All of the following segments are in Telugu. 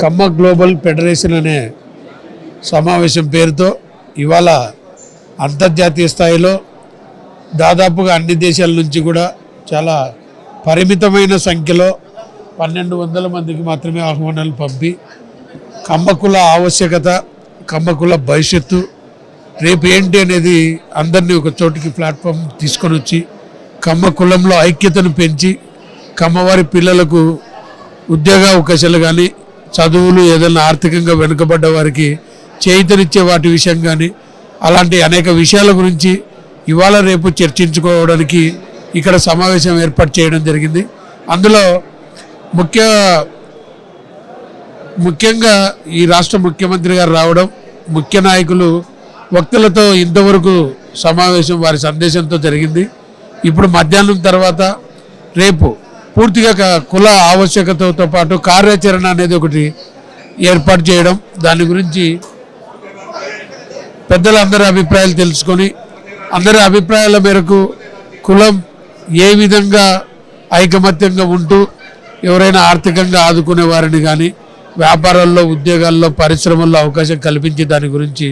కమ్మ గ్లోబల్ ఫెడరేషన్ అనే సమావేశం పేరుతో ఇవాళ అంతర్జాతీయ స్థాయిలో దాదాపుగా అన్ని దేశాల నుంచి కూడా చాలా పరిమితమైన సంఖ్యలో పన్నెండు వందల మందికి మాత్రమే ఆహ్వానాలు పంపి కమ్మకుల ఆవశ్యకత కమ్మకుల భవిష్యత్తు రేపు ఏంటి అనేది అందరినీ ఒక చోటికి ప్లాట్ఫామ్ తీసుకొని వచ్చి కమ్మ కులంలో ఐక్యతను పెంచి కమ్మవారి పిల్లలకు ఉద్యోగ అవకాశాలు కానీ చదువులు ఏదైనా ఆర్థికంగా వెనుకబడ్డ వారికి చేయితనిచ్చే వాటి విషయం కానీ అలాంటి అనేక విషయాల గురించి ఇవాళ రేపు చర్చించుకోవడానికి ఇక్కడ సమావేశం ఏర్పాటు చేయడం జరిగింది. అందులో ముఖ్య ముఖ్యంగా ఈ రాష్ట్ర ముఖ్యమంత్రి గారు రావడం ముఖ్య నాయకులు వక్తలతో ఇంతవరకు సమావేశం వారి సందేశంతో జరిగింది. ఇప్పుడు మధ్యాహ్నం తర్వాత రేపు పూర్తిగా కుల ఆవశ్యకతతో పాటు కార్యాచరణ అనేది ఒకటి ఏర్పాటు చేయడం దాని గురించి పెద్దలందరి అభిప్రాయాలు తెలుసుకొని అందరి అభిప్రాయాల మేరకు కులం ఏ విధంగా ఐకమత్యంగా ఉంటూ ఎవరైనా ఆర్థికంగా ఆదుకునే వారిని కానీ వ్యాపారాల్లో ఉద్యోగాల్లో పరిశ్రమల్లో అవకాశం కల్పించే దాని గురించి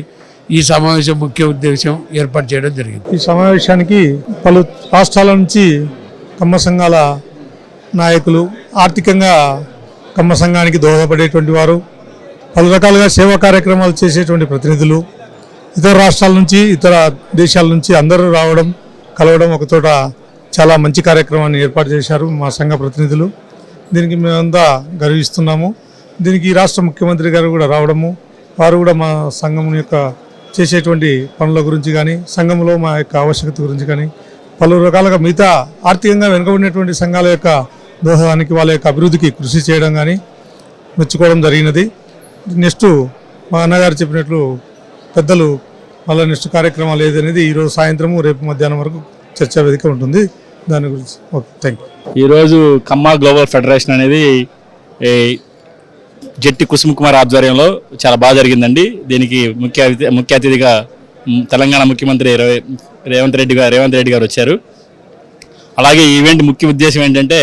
ఈ సమావేశం ముఖ్య ఉద్దేశం ఏర్పాటు చేయడం జరిగింది. ఈ సమావేశానికి పలు రాష్ట్రాల నుంచి కమ్మ సంఘాల నాయకులు ఆర్థికంగా కమ్మ సంఘానికి దోహదపడేటువంటి వారు పలు రకాలుగా సేవా కార్యక్రమాలు చేసేటువంటి ప్రతినిధులు ఇతర రాష్ట్రాల నుంచి ఇతర దేశాల నుంచి అందరూ రావడం కలవడం ఒకచోట చాలా మంచి కార్యక్రమాన్ని ఏర్పాటు చేశారు మా సంఘ ప్రతినిధులు. దీనికి మేమంతా గర్విస్తున్నాము. దీనికి ఈ రాష్ట్ర ముఖ్యమంత్రి గారు కూడా రావడము వారు కూడా మా సంఘం యొక్క చేసేటువంటి పనుల గురించి కానీ సంఘంలో మా యొక్క ఆవశ్యకత గురించి కానీ పలు రకాలుగా మిగతా ఆర్థికంగా వెనుకబడినటువంటి సంఘాల యొక్క దోహదానికి వాళ్ళ యొక్క అభివృద్ధికి కృషి చేయడం కానీ మెచ్చుకోవడం జరిగినది. నెక్స్ట్ మా అన్నగారు చెప్పినట్లు పెద్దలు వాళ్ళ నెక్స్ట్ కార్యక్రమాలు ఏదనేది ఈరోజు సాయంత్రము రేపు మధ్యాహ్నం వరకు చర్చా వేదిక ఉంటుంది. దాని గురించి ఓకే థ్యాంక్ యూ ఈరోజు కమ్మా గ్లోబల్ ఫెడరేషన్ అనేది జట్టి కుసుమ్ కుమార్ ఆధ్వర్యంలో చాలా బాగా జరిగిందండి. దీనికి ముఖ్య అతిథి ముఖ్య అతిథిగా తెలంగాణ ముఖ్యమంత్రి రేవంత్ రెడ్డి గారు రేవంత్ రెడ్డి గారు వచ్చారు. అలాగే ఈవెంట్ ముఖ్య ఉద్దేశం ఏంటంటే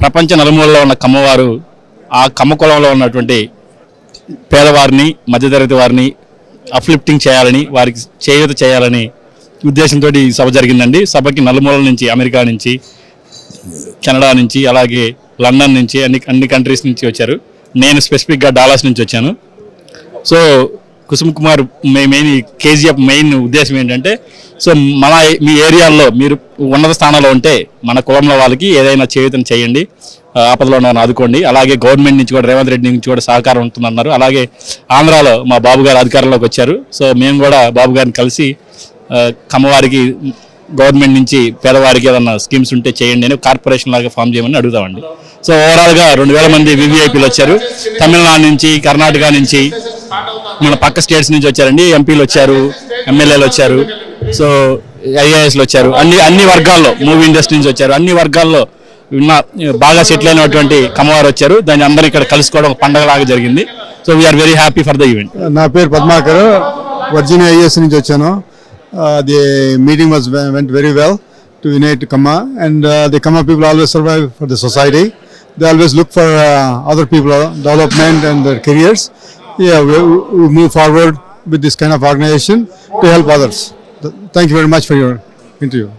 ప్రపంచ నలుమూలలో ఉన్న కమ్మవారు ఆ కమ్మ కులంలో ఉన్నటువంటి పేదవారిని మధ్యతరగతి వారిని అప్లిఫ్టింగ్ చేయాలని వారికి చేయూత చేయాలని ఉద్దేశంతో ఈ సభ జరిగిందండి. సభకి నలుమూలల నుంచి అమెరికా నుంచి కెనడా నుంచి అలాగే లండన్ నుంచి అన్ని అన్ని కంట్రీస్ నుంచి వచ్చారు. నేను స్పెసిఫిక్గా డాలాస్ నుంచి వచ్చాను. So Kusum Kumar main KGF main ఉద్దేశం ఏంటంటే సో మన మీ ఏరియాల్లో మీరు ఉన్నత స్థానంలో ఉంటే మన కులంలో వాళ్ళకి ఏదైనా చేయుతను చేయండి ఆపదలో ఉన్న ఆదుకోండి. అలాగే గవర్నమెంట్ నుంచి కూడా రేవంత్ రెడ్డి నుంచి కూడా సహకారం ఉంటుందన్నారు. అలాగే ఆంధ్రాలో మా బాబు గారు అధికారంలోకి వచ్చారు. సో మేము కూడా బాబు గారిని కలిసి కమ్మవారికి గవర్నమెంట్ నుంచి పేదవారికి ఏదన్నా స్కీమ్స్ ఉంటే చేయండి అని కార్పొరేషన్ లాగా ఫామ్ చేయమని అడుగుతామండి. సో ఓవరాల్గా రెండు వేల మంది వివిఐపీలు వచ్చారు. తమిళనాడు నుంచి కర్ణాటక నుంచి మన పక్క స్టేట్స్ నుంచి వచ్చారండి. ఎంపీలు వచ్చారు ఎమ్మెల్యేలు వచ్చారు. సో ఐఏఎస్లు వచ్చారు. అన్ని అన్ని వర్గాల్లో మూవీ ఇండస్ట్రీ నుంచి వచ్చారు. అన్ని వర్గాల్లో ఉన్న బాగా సెటిల్ అయినటువంటి కమ్మవారు వచ్చారు. దాన్ని అందరూ ఇక్కడ కలుసుకోవడం పండగలాగా జరిగింది. So we're very happy for the event నా పేరు పద్మాకర్. వర్జీనియా ఐఏఎస్ నుంచి వచ్చాను. The meeting was went very well to unite Kamma and the Kamma people always survive for the society they always look for other people development and their careers yeah, we, we move forward with this kind of organization to help others. Thank you very much for your interview.